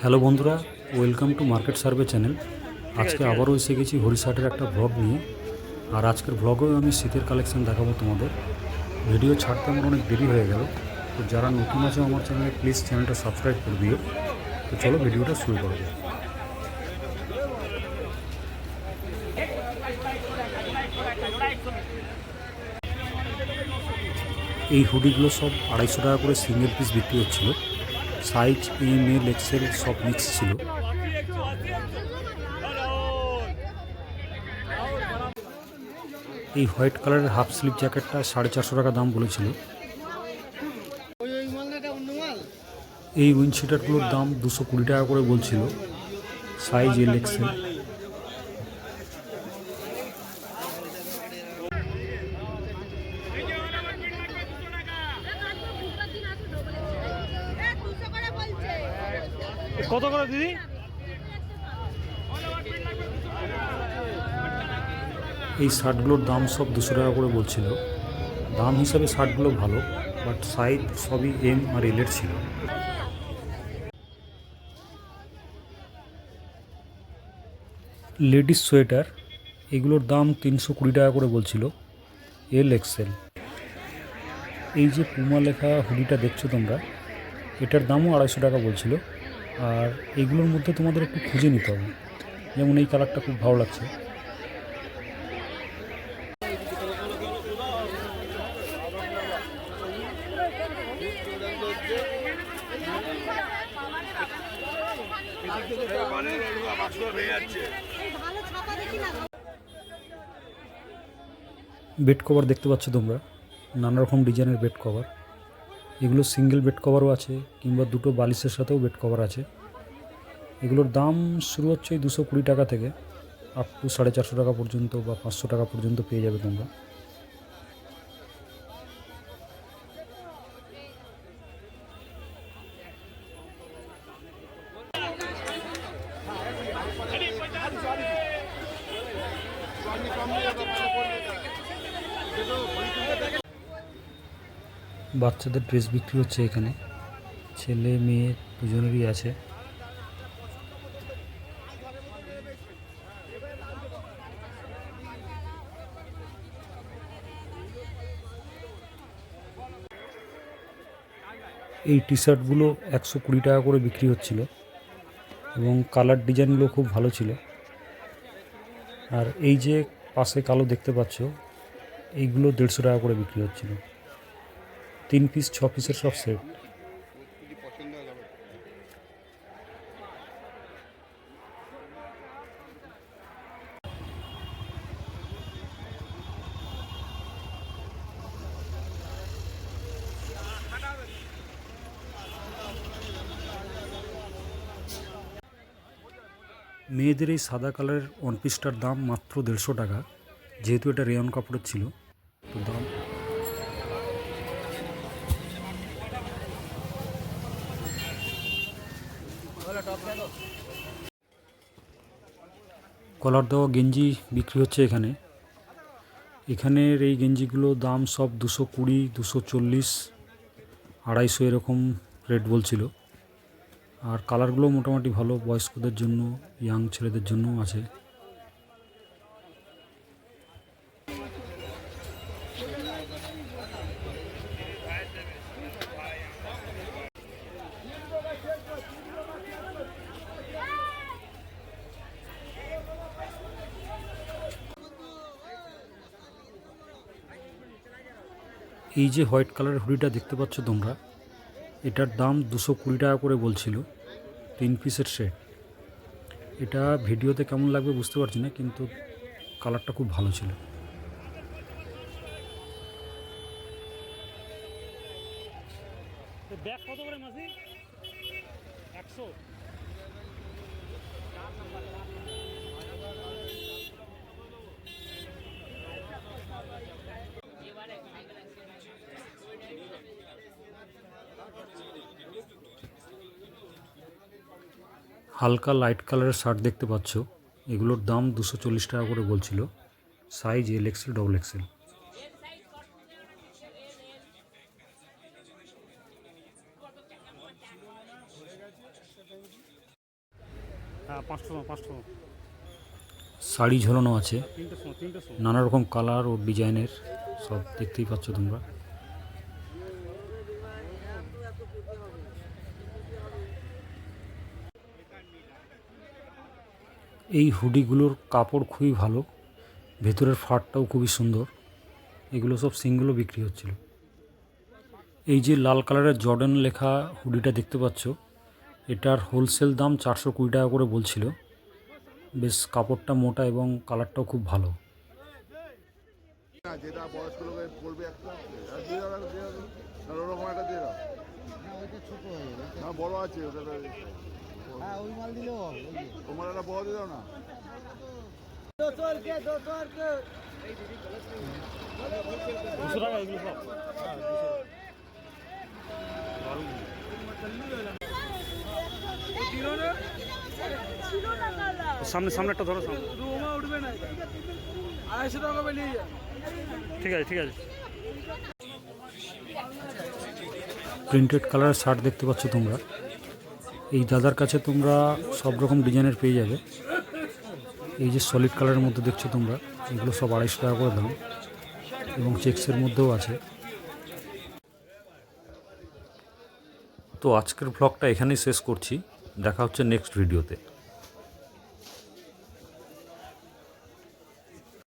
Hello বন্ধুরা welcome to market survey channel আজকে আবারও এসে গেছি হরিশাটের একটা ভ্লগ নিয়ে। আর আজকের ভ্লগেও আমি শীতের কালেকশন দেখাবো তোমাদের। ভিডিও ছাড়তে আমার অনেক দেরি হয়ে গেল। তো যারা নতুন আছে আমার চ্যানেলে প্লিজ চ্যানেলটা সাবস্ক্রাইব করে দিও। তো চলো ভিডিওটা শুরু করা যাক। এই হুডিগুলো সব আড়াইশো টাকা করে সিঙ্গেল পিস বিক্রি হচ্ছিল। সাইজ এম এল এক্সেল সব মিক্স ছিল। এই হোয়াইট কালারের হাফ স্লিভ জ্যাকেটটা সাড়ে চারশো টাকা দাম বলেছিল। এই উইন্ডশিটারগুলোর দাম দুশো কুড়ি টাকা করে বলছিল। Size L XL. কত করে দিদি? এই শার্টগুলোর দাম সব দুশো টাকা করে বলছিল। দাম হিসাবে শার্টগুলো ভালো বাট সাইজ সবই এম আর এলের ছিল। লেডিস সোয়েটার, এগুলোর দাম তিনশো কুড়ি টাকা করে বলছিল এল এক্সেল এই যে পুমা লেখা হুডিটা দেখছ তোমরা, এটার দামও আড়াইশো টাকা বলছিল। আর এগুলোর মধ্যে তোমাদের একটু খুঁজে নিতে হবে। যেমন এই কালারটা খুব ভালো লাগছে। বেড কভার দেখতে পাচ্ছ তোমরা। নানা রকম ডিজাইনের বেড কভার এগুলো সিঙ্গেল বেড কভারও আছে, কিংবা দুটো বালিশের সাথেও বেড কভার আছে। এগুলোর দাম শুরু হচ্ছে এই দুশো কুড়ি টাকা থেকে আপ টু সাড়ে চারশো টাকা পর্যন্ত বা পাঁচশো টাকা পর্যন্ত পেয়ে যাবে তোমরা। বাচ্চাদের ড্রেস বিক্রি হচ্ছে এখানে। ছেলে, মেয়ে দুজনেরই আছে। এই টি শার্টগুলো একশো কুড়ি টাকা করে বিক্রি হচ্ছিল এবং কালার ডিজাইনগুলো খুব ভালো ছিল। আর এই যে পাশে কালো দেখতে পাচ্ছ, এইগুলো দেড়শো টাকা করে বিক্রি হচ্ছিল। তিন পিস ছ পিসের সব সেট মেয়েদের এই সাদা কালারের ওয়ান পিসটার দাম মাত্র দেড়শো টাকা, যেহেতু এটা রেয়ন কাপড়ের ছিল। তো দাম কলার দেওয়া গেঞ্জি বিক্রি হচ্ছে এখানে। এখানের এই গেঞ্জিগুলো দাম সব দুশো কুড়ি, দুশো চল্লিশ, আড়াইশো এরকম রেট বলছিল। আর কালারগুলো মোটামুটি ভালো, বয়স্কদের জন্য, ইয়াং ছেলেদের জন্য আছে। এই যে হোয়াইট কালারের হুডিটা দেখতে পাচ্ছ তোমরা, এটার দাম দুশো কুড়ি টাকা করে বলছিল, তিন পিসের সেট। এটা ভিডিওতে কেমন লাগবে বুঝতে পারছি না, কিন্তু কালারটা খুব ভালো ছিল। ব্যাগ কত করে মাসি? একশো। হালকা লাইট কালারের শার্ট দেখতে পাচ্ছ। এগুলোর দাম দুশো চল্লিশ টাকা করে বলছিল। Size L XL double XL হ্যাঁ শাড়ি ঝোলানো আছে। নানা রকম কালার ও ডিজাইনের সব দেখতেই পাচ্ছ তোমরা। এই হুডিগুলোর কাপড় খুবই ভালো। ভেতরের ফাটটাও খুবই সুন্দর। এগুলো সব সিঙ্গুলো বিক্রি হচ্ছিল। এই যে লাল কালারের জর্ডান লেখা হুডিটা দেখতে পাচ্ছ, এটার হোলসেল দাম চারশো কুড়ি টাকা করে বলছিল। বেশ কাপড়টা মোটা এবং কালারটাও খুব ভালো। হয়ে না বড় আছে হ্যাঁ ওই মাল দিলেও হবে ওই একটা বড় দাও না। দুশো টাকা এগুলো সব। সামনে সামনে। একটা ধরো সামনে ঠিক আছে ঠিক আছে। প্রিন্টেড কালারের শার্ট দেখতে পাচ্ছ তোমরা। এই দাদার কাছে তোমরা সব রকম ডিজাইনের পেয়ে যাবে। এই যে সলিড কালারের মধ্যে দেখছ তোমরা, এগুলো সব আড়াইশো টাকা করে দাম এবং চেক্সের মধ্যেও আছে। তো আজকের ব্লগটা এখানেই শেষ করছি। দেখা হচ্ছে নেক্সট ভিডিওতে